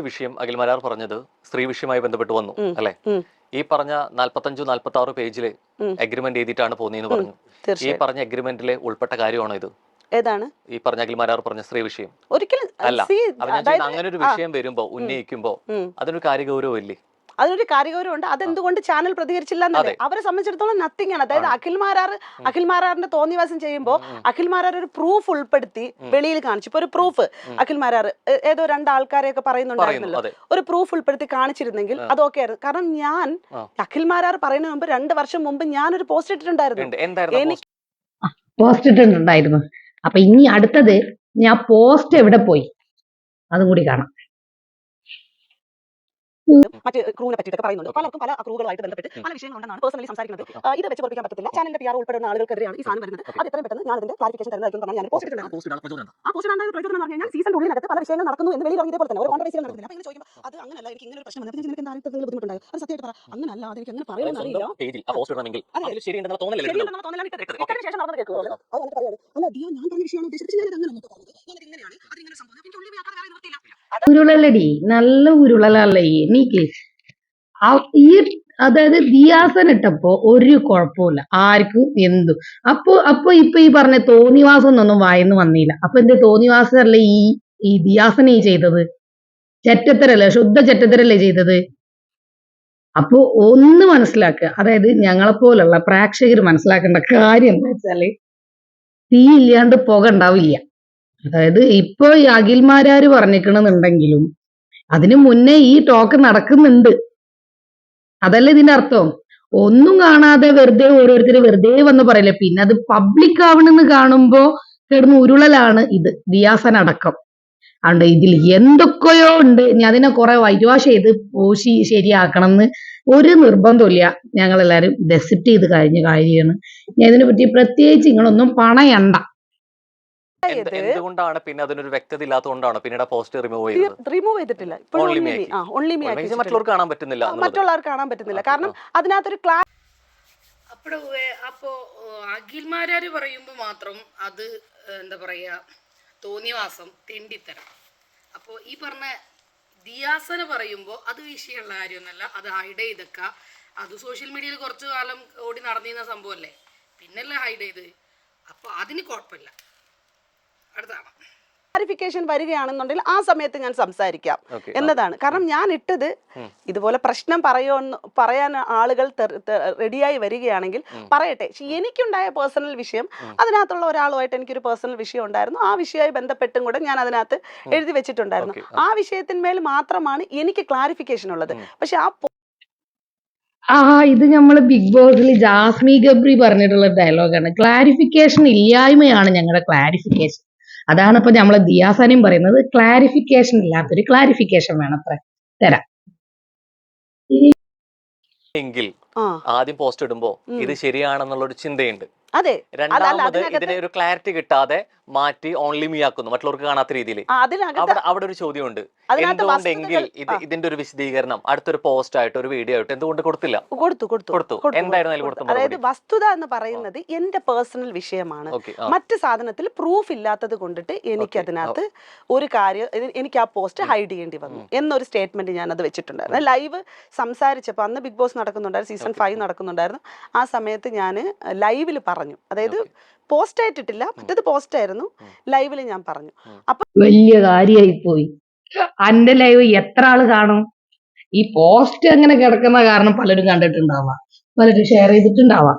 വിഷയം അഖിൽ മരാർ പറഞ്ഞത് സ്ത്രീ വിഷയമായി ബന്ധപ്പെട്ട് വന്നു. അല്ലെ? ഈ പറഞ്ഞ നാല്പത്തഞ്ചു നാല്പത്തി ആറ് പേജിൽ അഗ്രിമെന്റ് എഴുതിയിട്ടാണ് പോകുന്നതെന്ന് പറഞ്ഞു. ഈ പറഞ്ഞ അഗ്രിമെന്റിലെ ഉൾപ്പെട്ട കാര്യമാണോ ഇത്? ഏതാണ്? ഈ പറഞ്ഞ അഖിൽ മരാർ പറഞ്ഞ സ്ത്രീ വിഷയം. ഒരിക്കലും അല്ല. അങ്ങനെ ഒരു വിഷയം വരുമ്പോ ഉന്നയിക്കുമ്പോ അതിനൊരു അതിനൊരു കാര്യഗൗരവം ഇല്ലേ അതിനൊരു കാര്യഗൗരവുണ്ട് അതെന്തുകൊണ്ട് ചാനൽ പ്രതികരിച്ചില്ല എന്നത് അവരെ സംബന്ധിച്ചിടത്തോളം നത്തിങ് ആണ്. അതായത് അഖിൽ മാരാർ അഖിൽ മാരാറിന്റെ തോന്നിവാസം ചെയ്യുമ്പോൾ അഖിൽ മാരാർ ഒരു പ്രൂഫ് ഉൾപ്പെടുത്തി വെളിയിൽ കാണിച്ചു. ഇപ്പൊ ഒരു പ്രൂഫ് അഖിൽ മാരാർ ഏതോ രണ്ട് ആൾക്കാരെയൊക്കെ പറയുന്നു. പറയുന്നുണ്ടായിരുന്നല്ലോ ഒരു പ്രൂഫ് ഉൾപ്പെടുത്തി കാണിച്ചിരുന്നെങ്കിൽ അത് ഓക്കെ ആയിരുന്നു കാരണം ഞാൻ അഖിൽ മാരാർ പറയുന്നതിന് മുമ്പ് രണ്ട് വർഷം മുമ്പ് ഞാൻ ഒരു പോസ്റ്റ് ഇട്ടിട്ടുണ്ടായിരുന്നു പോസ്റ്റ് ഇട്ടിട്ടുണ്ടായിരുന്നു. അപ്പൊ ഇനി അടുത്തത് ഞാൻ പോസ്റ്റ് എവിടെ പോയി? അതും കൂടി കാണാം. മറ്റ് ക്രൂവിനെ പറ്റിയിട്ടൊക്കെ പറയുന്നുണ്ട് പലർക്കും പല ക്രൂകളുമായിട്ട് ബന്ധപ്പെട്ട് പല വിഷയങ്ങളുണ്ടെന്നാണ് പേഴ്സണലി സംസാരിക്കുന്നത് ഇത് വെച്ച് പൊറിപ്പിക്കാൻ പറ്റത്തില്ല ചാനലിന്റെ പി ആർ ഉൾപ്പെടുന്ന ആളുകൾക്കെതിരെയാണ് ഈ സാധനം വരുന്നത് അത് എത്രയും പെട്ടെന്ന് ഞാൻ അതിന്റെ ക്ലാരിഫിക്കേഷൻ തരുന്നതായിരിക്കും പറഞ്ഞാൽ ഞാൻ പോസ്റ്റ് ഇട്ടിട്ടുണ്ട് ആ പോസ്റ്റ് ഉണ്ടായ പ്രചോദനം എന്ന് പറഞ്ഞു കഴിഞ്ഞാൽ സീസൺ ഉള്ളിനകത്ത് പല വിഷയങ്ങൾ നടക്കുന്നു എന്ന് വെളിയിൽ ഇറങ്ങിയപ്പോൾ തന്നെ ഒരു കോൺട്രവേഴ്സികൾ നടക്കുന്നില്ല അപ്പൊ ഇങ്ങനെ ചോദിക്കുമ്പോൾ അത് അങ്ങനല്ല എനിക്ക് ഇങ്ങനെ ഒരു പ്രശ്നം വന്നപ്പോൾ എനിക്ക് എന്താ എന്തെങ്കിലും ബുദ്ധിമുട്ടുണ്ടായോ അത് സത്യമായിട്ട് പറ അങ്ങനല്ല അത് എനിക്ക് അങ്ങനെ പറയുമെന്ന് അറിയില്ല പേജിൽ ആ പോസ്റ്റ് ഇടണമെങ്കിൽ അതെ. അതിൽ ശരിയുണ്ടെന്നുള്ള തോന്നലല്ലേ? ശരിയുണ്ടെന്ന് തോന്നലാണ് ഇട്ടത്. ഇട്ടതിന് ശേഷം നടന്നത് കേൾക്കുമോ? അത്. അല്ല, ദിയ, ഞാൻ പറഞ്ഞ വിഷയമാണ് ഉദ്ദേശിച്ചത്. ഞാൻ അങ്ങനെ അങ്ങോട്ട് പറഞ്ഞത്. ഞാനത് ഇങ്ങനെയാണ്. അതിങ്ങനെ സംഭവം. എനിക്ക് ഉള്ളിൽ വേറെ നിവൃത്തിയില്ല. ഉരുളലടി നല്ല ഉരുളലല്ലേ എനിക്ക് ഈ അതായത് ദിയാസൻ ഇട്ടപ്പോ ഒരു കുഴപ്പമില്ല ആർക്കും എന്തു. അപ്പൊ അപ്പൊ ഇപ്പൊ ഈ പറഞ്ഞ തോന്നിവാസം ഒന്നും വായന്ന് വന്നില്ല. അപ്പൊ എന്റെ തോന്നിവാസല്ലേ ഈ ഈ ദിയാസൻ ഈ ചെയ്തത്? ചെറ്റത്തരല്ലേ ശുദ്ധ ചെറ്റത്തരല്ലേ ചെയ്തത്? അപ്പൊ ഒന്ന് മനസ്സിലാക്കുക. അതായത് ഞങ്ങളെപ്പോലുള്ള പ്രേക്ഷകർ മനസ്സിലാക്കേണ്ട കാര്യം എന്താ വെച്ചാൽ തീ ഇല്ലാണ്ട് പുക ഉണ്ടാവില്ല. അതായത് ഇപ്പൊ ഈ അഖിൽമാരാര് പറഞ്ഞിക്കണെന്നുണ്ടെങ്കിലും അതിനു മുന്നേ ഈ ടോക്ക് നടക്കുന്നുണ്ട്. അതല്ല ഇതിന്റെ അർത്ഥം? ഒന്നും കാണാതെ വെറുതെ ഓരോരുത്തർ വെറുതെ വന്ന് പറയില്ല? പിന്നെ അത് പബ്ലിക് ആവണമെന്ന് കാണുമ്പോ കിടന്ന് ഉരുളലാണ് ഇത് ദിയാസൻ അടക്കം അതുകൊണ്ട് ഇതിൽ എന്തൊക്കെയോ ഉണ്ട്. ഞാൻ അതിനെ കുറെ വൈറ്റ് വാഷ് ചെയ്ത് പോശി ശരിയാക്കണം എന്ന് ഒരു നിർബന്ധമില്ല ഞങ്ങൾ എല്ലാവരും ഡെസിപ്റ്റ് ചെയ്ത് കഴിഞ്ഞ കാര്യമാണ്. ഞാൻ ഇതിനെ പറ്റി പ്രത്യേകിച്ച് നിങ്ങളൊന്നും പണയണ്ട. എന്തുകൊണ്ടാണ് പിന്നെ അതിനൊരു വ്യക്തത ഇല്ലാത്തതുകൊണ്ടാണ് പിന്നീട് പോസ്റ്റ് റിമൂവ് ചെയ്തത്? റിമൂവ് ചെയ്തിട്ടില്ല. Only me me. വെച്ചിട്ടുണ്ട്. മറ്റുള്ളവർക്ക് കാണാൻ പറ്റുന്നില്ല മറ്റുള്ളവർ കാണാൻ പറ്റുന്നില്ല. കാരണം. അതിനകത്തൊരു ക്ലാ അപ്പോൾ അപ്പോ അഖിൽമാരാര് പറയുമ്പോൾ മാത്രം അത് എന്താ പറയാ തോന്നിവാസം തെണ്ടിത്തരം. അപ്പോൾ ഈ പറഞ്ഞ ദിയാസന പറയുമ്പോൾ അത് വിഷയമുള്ള കാര്യമൊന്നുമല്ല. അത് ഹൈഡ് ചെയ്തൊക്ക. അത് സോഷ്യൽ മീഡിയയിൽ കുറച്ചു കാലം ഓടി നടന്നിരുന്ന സംഭവമല്ലേ? പിന്നല്ലേ ഹൈഡ് ചെയ്ത്. അപ്പോൾ അതിന് കുഴപ്പമില്ല. ക്ലാരിഫിക്കേഷൻ വരികയാണെന്നുണ്ടെങ്കിൽ ആ സമയത്ത് ഞാൻ സംസാരിക്കാം. എന്നതാണ്. കാരണം ഞാൻ ഇട്ടത് ഇതുപോലെ പ്രശ്നം പറയോ പറയാൻ ആളുകൾ റെഡിയായി വരികയാണെങ്കിൽ പറയട്ടെ. പക്ഷെ എനിക്കുണ്ടായ പേഴ്സണൽ വിഷയം അതിനകത്തുള്ള ഒരാളുമായിട്ട് എനിക്കൊരു പേഴ്സണൽ വിഷയം ഉണ്ടായിരുന്നു. ആ വിഷയവുമായി ബന്ധപ്പെട്ടും കൂടെ ഞാൻ അതിനകത്ത് എഴുതി വെച്ചിട്ടുണ്ടായിരുന്നു. ആ വിഷയത്തിന്മേൽ മാത്രമാണ് എനിക്ക് ക്ലാരിഫിക്കേഷൻ ഉള്ളത്. പക്ഷെ ആ ആ ഇത് നമ്മൾ ബിഗ് ബോസിൽ ജാസ്മി ഗബ്രി പറഞ്ഞിട്ടുള്ള ഡയലോഗാണ് ക്ലാരിഫിക്കേഷൻ ഇല്ലായ്മയാണ് ഞങ്ങളുടെ ക്ലാരിഫിക്കേഷൻ അതാണ് ഇപ്പൊ നമ്മൾ ദിയാസനയും പറയുന്നത് ക്ലാരിഫിക്കേഷൻ ഇല്ലാത്തൊരു ക്ലാരിഫിക്കേഷൻ വേണം അത്ര. തരാം. എങ്കിൽ ആദ്യം പോസ്റ്റ് ഇടുമ്പോ ഇത് ശരിയാണെന്നുള്ള ഒരു ചിന്തയുണ്ട്. അതെ. രണ്ടാമത് ഇതിനെ ഒരു ക്ലാരിറ്റി കിട്ടാതെ മാറ്റി ഓൺലി മീ ആക്കുന്നു മറ്റുള്ളവർക്ക് കാണാത്ത രീതിയിൽ അവിടെ ഒരു ചോദ്യമുണ്ട്. എന്തുകൊണ്ടെങ്കിൽ ഇത് ഇതിന്റെ ഒരു വിശദീകരണം അടുത്തൊരു പോസ്റ്റ് ആയിട്ട് ഒരു വീഡിയോ ആയിട്ട് എന്തുകൊണ്ട് കൊടുത്തില്ല? കൊടുത്തു കൊടുത്തു. എന്തായിരുന്നു അതായത് വസ്തുത എന്ന് പറയുന്നത് എന്റെ പേഴ്സണൽ വിഷയമാണ്. മറ്റു സാധനത്തിൽ പ്രൂഫ് ഇല്ലാത്തത് കൊണ്ടിട്ട് എനിക്ക്. അതിനകത്ത് ഒരു കാര്യം എനിക്ക് ആ പോസ്റ്റ് ഹൈഡ് ചെയ്യേണ്ടി വന്നു. എന്നൊരു സ്റ്റേറ്റ്മെന്റ് ഞാൻ അത് വെച്ചിട്ടുണ്ടായിരുന്നു ലൈവ് സംസാരിച്ചപ്പോൾ അന്ന് ബിഗ് ബോസ് നടക്കുന്നുണ്ടായിരുന്നു സീസൺ ഫൈവ് നടക്കുന്നുണ്ടായിരുന്നു. ആ സമയത്ത് ഞാൻ ലൈവിൽ പറഞ്ഞു അതായത് പോസ്റ്റ് ആയിട്ടിട്ടില്ല. മറ്റേത് പോസ്റ്റ് ആയിരുന്നു. ലൈവിൽ ഞാൻ പറഞ്ഞു. അപ്പൊ വലിയ കാര്യമായി പോയി അന്റെ ലൈവ് എത്ര ആൾ കാണും? ഈ പോസ്റ്റ് അങ്ങനെ കിടക്കുന്ന കാരണം പലരും കണ്ടിട്ടുണ്ടാവാം. പലരും ഷെയർ ചെയ്തിട്ടുണ്ടാവാം.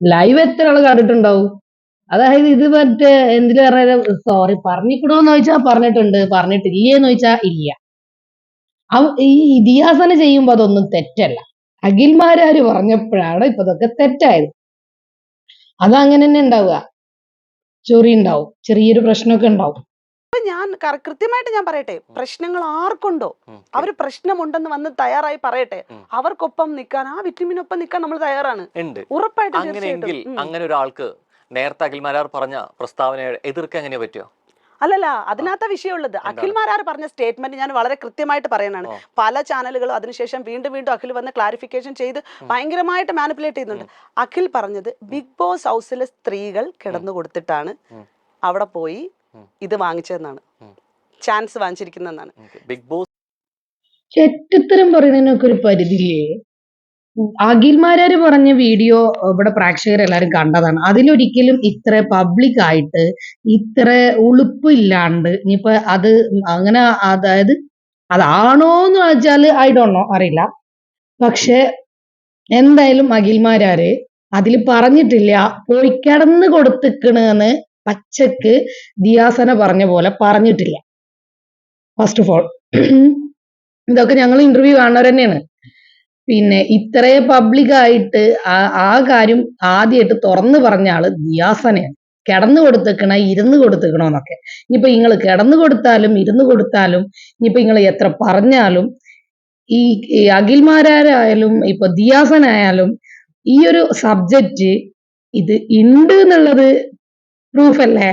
ലൈവ് എത്ര ആൾ കണ്ടിട്ടുണ്ടാവും? അതായത് ഇത് മറ്റേ എന്തിനു പറയാ സോറി പറഞ്ഞിക്കണോന്ന് ചോദിച്ചാ പറഞ്ഞിട്ടുണ്ട്. പറഞ്ഞിട്ടില്ലേന്ന് ചോദിച്ചാ ഇല്ല. ഈ ഇതിഹാസന ചെയ്യുമ്പോ അതൊന്നും തെറ്റല്ല. അഖിൽമാരാര് പറഞ്ഞപ്പോഴാണ് ഇപ്പൊ ഇതൊക്കെ തെറ്റായത്. അതങ്ങനെ തന്നെ ഉണ്ടാവുക ചൊറി ഉണ്ടാവും ചെറിയൊരു പ്രശ്നമൊക്കെ ഉണ്ടാവും അപ്പൊ ഞാൻ കൃത്യമായിട്ട് ഞാൻ പറയട്ടെ. പ്രശ്നങ്ങൾ ആർക്കുണ്ടോ? അവർ പ്രശ്നമുണ്ടെന്ന് വന്ന് തയ്യാറായി പറയട്ടെ. അവർക്കൊപ്പം നിൽക്കാൻ ആ വിറ്റമിനൊപ്പം നിൽക്കാൻ നമ്മൾ തയ്യാറാണ്. ഉണ്ട് ഉറപ്പായിട്ടും അങ്ങനെയെങ്കിൽ അങ്ങനെ ഒരാൾക്ക് നേരത്തെ അഖിൽമാരാർ പറഞ്ഞ പ്രസ്താവനയെ എതിർക്കാൻ എങ്ങനെ പറ്റുമോ അല്ലല്ല അതിനകത്ത വിഷയമുള്ളത്. അഖിൽമാരാർ പറഞ്ഞ സ്റ്റേറ്റ്മെന്റ് ഞാൻ വളരെ കൃത്യമായിട്ട് പറയാനാണ് പല ചാനലുകളും അതിനുശേഷം വീണ്ടും വീണ്ടും അഖിൽ വന്ന് ക്ലാരിഫിക്കേഷൻ ചെയ്ത് ഭയങ്കരമായിട്ട് മാനിപ്പുലേറ്റ് ചെയ്യുന്നുണ്ട്. അഖിൽ പറഞ്ഞത് ബിഗ് ബോസ് ഹൗസിലെ സ്ത്രീകൾ കിടന്നു കൊടുത്തിട്ടാണ് അവിടെ പോയി ഇത് വാങ്ങിച്ചതെന്നാണ്. ചാൻസ് വാങ്ങിച്ചിരിക്കുന്നതെന്നാണ്. ബിഗ് ബോസ് ചെറ്റത്തരം പറയുന്നതിനൊക്കെ ഒരു പരിധിയില്ലേ? അഖിൽമാരാര് പറഞ്ഞ വീഡിയോ ഇവിടെ പ്രേക്ഷകർ എല്ലാവരും കണ്ടതാണ്. അതിലൊരിക്കലും ഇത്ര പബ്ലിക് ആയിട്ട് ഇത്ര ഉളുപ്പില്ലാണ്ട് ഇനിയിപ്പോ അത് അങ്ങനെ അതായത് അതാണോ എന്ന് വെച്ചാൽ ഐ ഡോണ്ട് നോ അറിയില്ല. പക്ഷെ എന്തായാലും അഖിൽമാരാര് അതിൽ പറഞ്ഞിട്ടില്ല. പോയി കിടന്ന് കൊടുത്തിക്കണെന്ന് പച്ചക്ക് ദിയാസന പറഞ്ഞ പോലെ പറഞ്ഞിട്ടില്ല. ഫസ്റ്റ് ഓഫ് ഓൾ ഇതൊക്കെ ഞങ്ങൾ ഇന്റർവ്യൂ കാണുന്നവർ തന്നെയാണ്. പിന്നെ ഇത്രേ പബ്ലിക് ആയിട്ട് ആ ആ കാര്യം ആദ്യമായിട്ട് തുറന്നു പറഞ്ഞ ആൾ ദിയാസനയാണ്. കിടന്നു കൊടുത്തേക്കണ ഇരുന്ന് കൊടുത്തേക്കണോന്നൊക്കെ. ഇനിയിപ്പോ നിങ്ങൾ കിടന്നു കൊടുത്താലും ഇരുന്ന് കൊടുത്താലും ഇനിയിപ്പോ നിങ്ങൾ എത്ര പറഞ്ഞാലും ഈ ഈ അഖിൽമാരായാലും ഇപ്പൊ ദിയാസനായാലും ഈ ഒരു സബ്ജക്റ്റ് ഇത് ഉണ്ട് എന്നുള്ളത് പ്രൂഫല്ലേ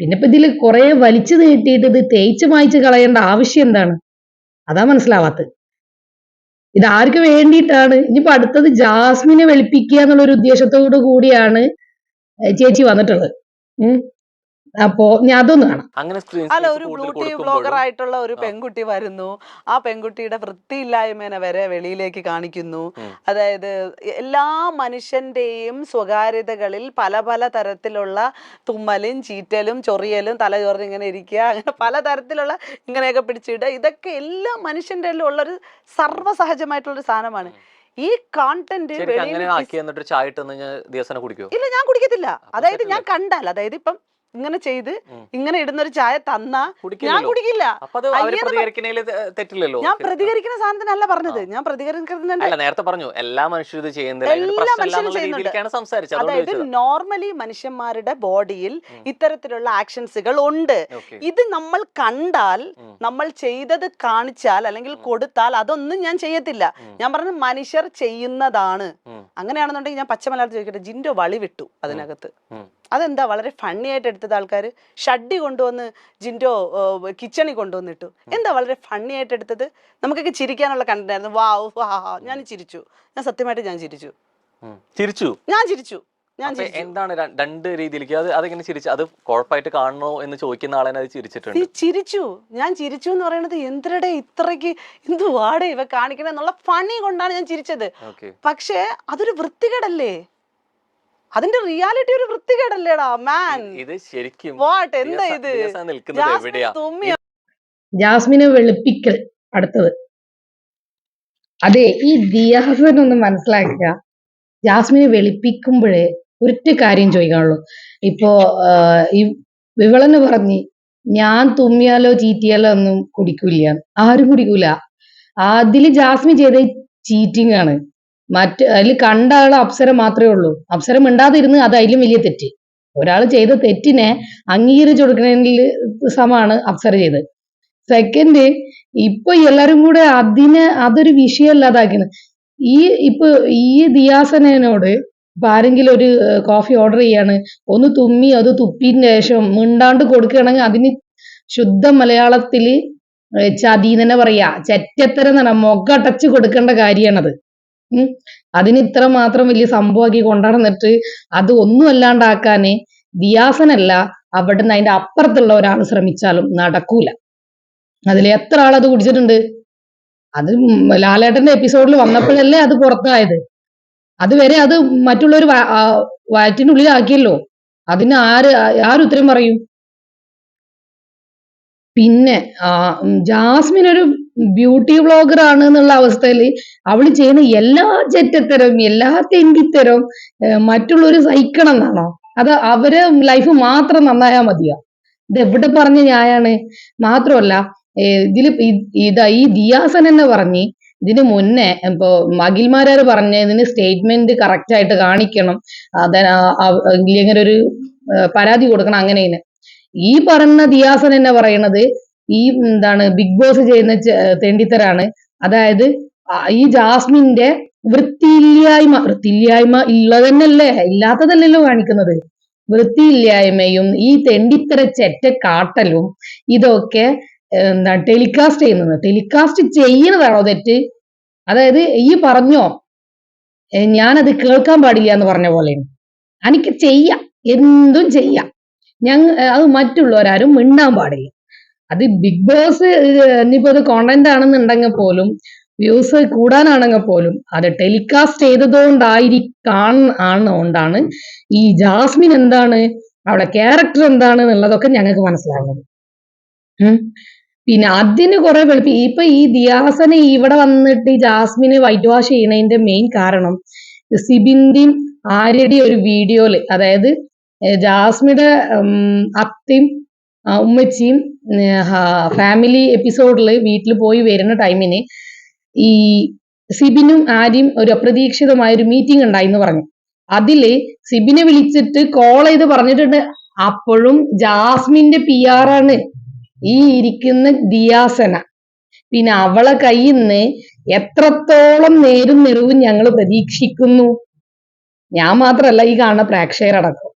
പിന്നെ ഇപ്പൊ ഇതിൽ കുറെ വലിച്ചു നീട്ടിയിട്ട് ഇത് തേച്ച് മായ്ച്ച് കളയേണ്ട ആവശ്യം എന്താണ്? അതാ മനസ്സിലാവാത്തത്. ഇത് ആർക്ക് വേണ്ടിയിട്ടാണ്? ഇനിയിപ്പോ അടുത്തത് ജാസ്മിനെ വെളുപ്പിക്കുക എന്നുള്ള ഒരു ഉദ്ദേശത്തോടു കൂടിയാണ് ചേച്ചി വന്നിട്ടുള്ളത്. അപ്പോ ഞാൻ അതൊന്ന് കാണാം. അല്ല ഒരു ബ്യൂട്ടി ബ്ലോഗർ ആയിട്ടുള്ള ഒരു പെൺകുട്ടി വരുന്നു. ആ പെൺകുട്ടിയുടെ വൃത്തിയില്ലായ്മേനെ വരെ വെളിയിലേക്ക് കാണിക്കുന്നു. അതായത് എല്ലാ മനുഷ്യന്റെയും സ്വകാര്യതകളിൽ പല പല തരത്തിലുള്ള തുമ്മലും ചീറ്റലും ചൊറിയലും തല ഇങ്ങനെ ഇരിക്കുക അങ്ങനെ പല തരത്തിലുള്ള ഇങ്ങനെയൊക്കെ പിടിച്ചിടുക. ഇതൊക്കെ എല്ലാ മനുഷ്യന്റെ ഉള്ളൊരു സർവസഹജമായിട്ടുള്ളൊരു സാധനമാണ്. ഈ കോണ്ടന്റ് ഇല്ല ഞാൻ കുടിക്കത്തില്ല. അതായത് ഞാൻ? കണ്ടാൽ അതായത് ഇപ്പം ഇങ്ങനെ ചെയ്ത് ഇങ്ങനെ ഇടുന്നൊരു ചായ തന്നാ ഞാൻ കുടിക്കില്ല. തെറ്റില്ലല്ലോ. ഞാൻ. പ്രതികരിക്കുന്ന സാധനത്തിനല്ല പറഞ്ഞത്. ഞാൻ നേരത്തെ പറഞ്ഞു എല്ലാ മനുഷ്യരും എല്ലാ ചെയ്യുന്നുണ്ട്. അതായത് നോർമലി മനുഷ്യന്മാരുടെ ബോഡിയിൽ. ഇത്തരത്തിലുള്ള ആക്ഷൻസുകൾ ഉണ്ട്. ഇത് നമ്മൾ കണ്ടാൽ നമ്മൾ ചെയ്തത് കാണിച്ചാൽ അല്ലെങ്കിൽ കൊടുത്താൽ അതൊന്നും ഞാൻ ചെയ്യത്തില്ല. ഞാൻ പറഞ്ഞു മനുഷ്യർ ചെയ്യുന്നതാണ്. അങ്ങനെയാണെന്നുണ്ടെങ്കിൽ ഞാൻ പച്ചമലയാളത്തിൽ ചോദിക്കട്ടെ ജിൻഡോ വളി വിട്ടു അതിനകത്ത്. അതെന്താ വളരെ ഫണ്ണി ആയിട്ട് എടുത്തത് ആൾക്കാർ ഷഡ്ഡി കൊണ്ടുവന്ന് ജിൻഡോ കിച്ചണിൽ കൊണ്ടുവന്നിട്ടു. എന്താ വളരെ ഫണ്ണി ആയിട്ട് എടുത്തത്? നമുക്കൊക്കെ ചിരിക്കാനുള്ള കണ്ടായിരുന്നു വാ വാ ഞാൻ ചിരിച്ചു. ഞാൻ സത്യമായിട്ട് ഞാൻ ചിരിച്ചു. ചിരിച്ചു? ഞാൻ ചിരിച്ചു. ഞാൻ എന്താണ് രണ്ട് രീതിയിലേക്ക്? അത് അതെങ്ങനെ ചിരിച്ചു? അത് കുഴപ്പമായിട്ട് കാണണോ എന്ന് ചോദിക്കുന്ന ആളെ അത് ചിരിച്ചിട്ടുണ്ട്. ചിരിച്ചു. ഞാൻ ചിരിച്ചു എന്ന് പറയുന്നത് എന്തരടെ ഇത്രയ്ക്ക് എന്ത് വാടേ ഇവ കാണിക്കണെന്നുള്ള ഫണി കൊണ്ടാണ് ഞാൻ ചിരിച്ചത്. പക്ഷേ അതൊരു വൃത്തികേടല്ലേ? അതിന്റെ റിയാലിറ്റി ഒരു വൃത്തികേടല്ലേടാ മാൻ ഇത് ശരിക്കും വാട്ട് എന്താ ഇത്? എവിടെയാ? ജാസ്മിനെ വെളുപ്പിക്കൽ അടുത്തത്. അതെ ഈ ദിയാസൻ ഒന്ന് മനസ്സിലാക്കുക. ജാസ്മിനെ വെളുപ്പിക്കുമ്പോഴേ ഒരൊറ്റ കാര്യം ചോദിക്കാനുള്ളൂ. ഇപ്പോ ഈ വിവളന് പറഞ്ഞ് ഞാൻ തുമ്മിയാലോ ചീറ്റിയാലോ ഒന്നും കുടിക്കൂല ആരും കുടിക്കൂല. അതിൽ ജാസ്മിൻ ചെയ്ത ചീറ്റിംഗ് ആണ്. മറ്റ് അതിൽ കണ്ട ആൾ അപ്സര മാത്രമേ ഉള്ളൂ. അപ്സരം മിണ്ടാതിരുന്ന് അത് അതിലും വലിയ തെറ്റ്. ഒരാൾ ചെയ്ത തെറ്റിനെ അംഗീകരിച്ചു കൊടുക്കുന്നതിൽ സമാണ് അപ്സര ചെയ്തത്. സെക്കൻഡ് ഇപ്പൊ എല്ലാരും കൂടെ അതിനെ അതൊരു വിഷയമല്ലാതാക്കിയത് ഈ ഇപ്പൊ ഈ ദിയാസനോട് ഇപ്പൊ ആരെങ്കിലും ഒരു കോഫി ഓർഡർ ചെയ്യാണ്. ഒന്ന് തുമ്മി അത് തുപ്പിന്റെ ശേഷം മിണ്ടാണ്ട് കൊടുക്കുകയാണെങ്കിൽ അതിന് ശുദ്ധ മലയാളത്തിൽ ചതി തന്നെ പറയാ. ചെറ്റത്തരം തന്നെ മുഖടച്ച് കൊടുക്കേണ്ട കാര്യമാണത് അതിന് ഇത്ര മാത്രം വലിയ സംഭവമാക്കി കൊണ്ടുനടന്നിട്ട് അത് ഒന്നും അല്ലാണ്ടാക്കാനേ ദിയാസനല്ല അവിടുന്ന് അതിന്റെ അപ്പുറത്തുള്ള ഒരാൾ ശ്രമിച്ചാലും നടക്കൂല. അതിൽ എത്ര ആൾ അത് കുടിച്ചിട്ടുണ്ട്? അത് ലാലേട്ടന്റെ എപ്പിസോഡിൽ വന്നപ്പോഴല്ലേ അത് പുറത്തായത്. അതുവരെ അത് മറ്റുള്ളവർ വയറ്റിനുള്ളിലാക്കിയല്ലോ. അതിന് ആര് ആര് ഉത്തരം പറയും? പിന്നെ ജാസ്മിൻ ഒരു ബ്യൂട്ടി വ്ളോഗർ ആണ് എന്നുള്ള അവസ്ഥയിൽ അവൾ ചെയ്യുന്ന എല്ലാ ചെറ്റത്തരം എല്ലാ തെണ്ടിത്തരം മറ്റുള്ളവർ സഹിക്കണം എന്നാണോ? അത് അവരെ ലൈഫ് മാത്രം നന്നായാ മതിയോ? ഇത് എവിടെ പറഞ്ഞ ന്യായാണ്? മാത്രമല്ല ഏർ ഇതിൽ ഇ- ഇതാ ഈ ദിയാസൻ എന്ന് പറഞ്ഞ് ഇതിന് മുന്നേ ഇപ്പൊ അഖിൽമാരാര് പറഞ്ഞ ഇതിന് സ്റ്റേറ്റ്മെന്റ് കറക്റ്റ് ആയിട്ട് കാണിക്കണം. അതെ ഇങ്ങനെ ഒരു പരാതി കൊടുക്കണം അങ്ങനെ ഇങ്ങനെ ഈ പറഞ്ഞ ദിയാസൻ എന്നെ പറയണത് ഈ എന്താണ് ബിഗ് ബോസ് ചെയ്യുന്ന തെണ്ടിത്തരാണ്. അതായത് ഈ ജാസ്മിന്റെ വൃത്തിയില്ലായ്മ വൃത്തിയില്ലായ്മ ഉള്ളതന്നല്ലേ ഇല്ലാത്തതല്ലല്ലോ കാണിക്കുന്നത്. വൃത്തിയില്ലായ്മയും ഈ തെണ്ടിത്തര ചെറ്റ കാട്ടലും ഇതൊക്കെ എന്താ ടെലികാസ്റ്റ് ചെയ്യുന്നത്. ടെലികാസ്റ്റ് ചെയ്യുന്നതാണോ തെറ്റ്? അതായത് ഈ പറഞ്ഞോ ഞാനത് കേൾക്കാൻ പാടില്ല എന്ന് പറഞ്ഞ പോലെയാണ്. എനിക്ക് ചെയ്യാം. എന്തും ചെയ്യാം. ഞങ്ങ അത് മറ്റുള്ളവരാരും മിണ്ടാൻ പാടില്ല. അത് ബിഗ് ബോസ് ഇനിയിപ്പോ അത് കോണ്ടന്റ് ആണെന്നുണ്ടെങ്കിൽ പോലും വ്യൂസ് കൂടാനാണെങ്കിൽ പോലും അത് ടെലികാസ്റ്റ് ചെയ്തതുകൊണ്ടായിരിക്കാൻ ആണുകൊണ്ടാണ് ഈ ജാസ്മിൻ എന്താണ് അവിടെ ക്യാരക്ടർ എന്താണ് എന്നുള്ളതൊക്കെ ഞങ്ങൾക്ക് മനസ്സിലാകുന്നത് പിന്നെ അതിന് കുറെ വെളുപ്പി ഇപ്പൊ ഈ ദിയാസനെ ഇവിടെ വന്നിട്ട് ഈ ജാസ്മിന് വൈറ്റ് വാഷ് ചെയ്യുന്നതിന്റെ മെയിൻ കാരണം സിബിന്റെയും ആര്യടി ഒരു വീഡിയോയിൽ അതായത് ജാസ്മിയുടെ അത്തിയും ഉമ്മച്ചിയും ഫാമിലി എപ്പിസോഡിൽ വീട്ടിൽ പോയി വരുന്ന ടൈമിന് ഈ സിബിനും ആര്യയും ഒരു അപ്രതീക്ഷിതമായ ഒരു മീറ്റിംഗ് ഉണ്ടായി എന്ന് പറഞ്ഞു. അതിൽ സിബിനെ വിളിച്ചിട്ട് കോൾ ചെയ്ത് പറഞ്ഞിട്ടുണ്ട്. അപ്പോഴും ജാസ്മിന്റെ പി ആണ് ഈ ഇരിക്കുന്ന ദിയാസന. പിന്നെ അവളെ കയ്യിൽ നിന്ന് എത്രത്തോളം നേരും നിറവും ഞങ്ങൾ പ്രതീക്ഷിക്കുന്നു. ഞാൻ മാത്രമല്ല ഈ കാണുന്ന പ്രേക്ഷകരടക്കം.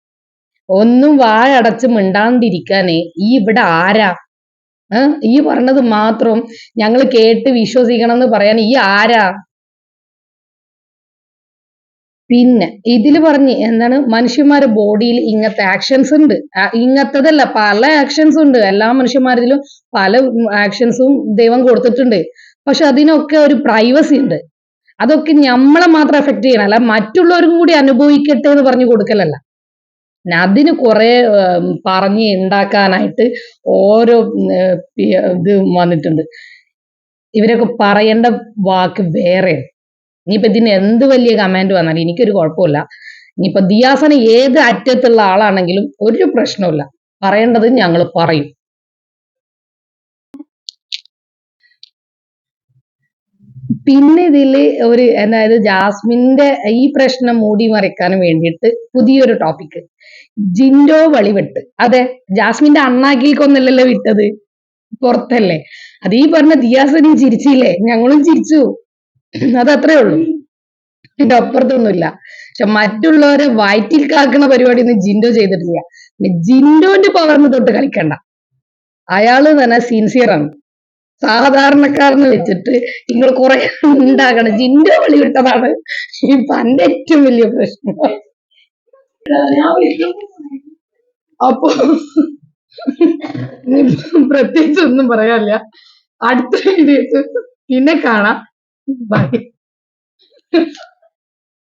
ഒന്നും വായടച്ച് മിണ്ടാണ്ടിരിക്കാനേ ഈ ഇവിടെ ആരാ? ഈ പറഞ്ഞത് മാത്രം ഞങ്ങൾ കേട്ട് വിശ്വസിക്കണം എന്ന് പറയാൻ ഈ ആരാ? പിന്നെ ഇതിൽ പറഞ്ഞ് എന്താണ്? മനുഷ്യന്മാരുടെ ബോഡിയിൽ ഇങ്ങനത്തെ ആക്ഷൻസ് ഉണ്ട്. ഇങ്ങനത്തതല്ല പല ആക്ഷൻസ് ഉണ്ട്. എല്ലാ മനുഷ്യന്മാരിലും പല ആക്ഷൻസും ദൈവം കൊടുത്തിട്ടുണ്ട്. പക്ഷെ അതിനൊക്കെ ഒരു പ്രൈവസി ഉണ്ട്. അതൊക്കെ നമ്മളെ മാത്രം എഫക്ട് ചെയ്യണം അല്ല മറ്റുള്ളവർക്കും കൂടി അനുഭവിക്കട്ടെ എന്ന് പറഞ്ഞു കൊടുക്കലല്ല. അതിന് കുറെ പറഞ്ഞ് ഉണ്ടാക്കാനായിട്ട് ഓരോ ഇത് വന്നിട്ടുണ്ട്. ഇവരൊക്കെ പറയേണ്ട വാക്ക് വേറെ. ഇനിയിപ്പോൾ ഇതിന് എന്ത് വലിയ കമാൻഡ് വന്നാലും എനിക്കൊരു കുഴപ്പമില്ല ഇനിയിപ്പോൾ ദിയാസന ഏത് അറ്റത്തുള്ള ആളാണെങ്കിലും ഒരു പ്രശ്നമില്ല പറയേണ്ടത് ഞങ്ങൾ പറയും. പിന്നെ ഇതിൽ ഒരു അതായത് ജാസ്മിന്റെ ഈ പ്രശ്നം മൂടി മറിക്കാൻ വേണ്ടിയിട്ട് പുതിയൊരു ടോപ്പിക് ജിൻഡോ വളിവെട്ട്. അതെ ജാസ്മിന്റെ അണ്ണാക്കിൽക്കൊന്നല്ലല്ലോ വിട്ടത്? പുറത്തല്ലേ? അത് ഈ പറഞ്ഞ ദിയാസനും ചിരിച്ചില്ലേ? ഞങ്ങളും ചിരിച്ചു. അത് അത്രേ ഉള്ളൂ. എന്റെ അപ്പുറത്തൊന്നുമില്ല. പക്ഷെ മറ്റുള്ളവരെ വയറ്റിൽ കാക്കുന്ന പരിപാടി ഒന്നും ജിൻഡോ ചെയ്തിട്ടില്ല. ജിൻഡോന്റെ പവർന്ന് തൊട്ട് കളിക്കണ്ട. അയാൾ തന്നെ സിൻസിയർ ആണ്. സാധാരണക്കാരനെ വെച്ചിട്ട് നിങ്ങൾ കുറെ ഉണ്ടാകണം. ജിൻഡോ വിളി വിട്ടതാണ്. ഈ പന്റെ ഏറ്റവും വലിയ പ്രശ്നം. അപ്പൊ പ്രത്യേകിച്ച് ഒന്നും പറയാനില്ല. അടുത്ത വീഡിയോസ് പിന്നെ കാണാം. ബൈ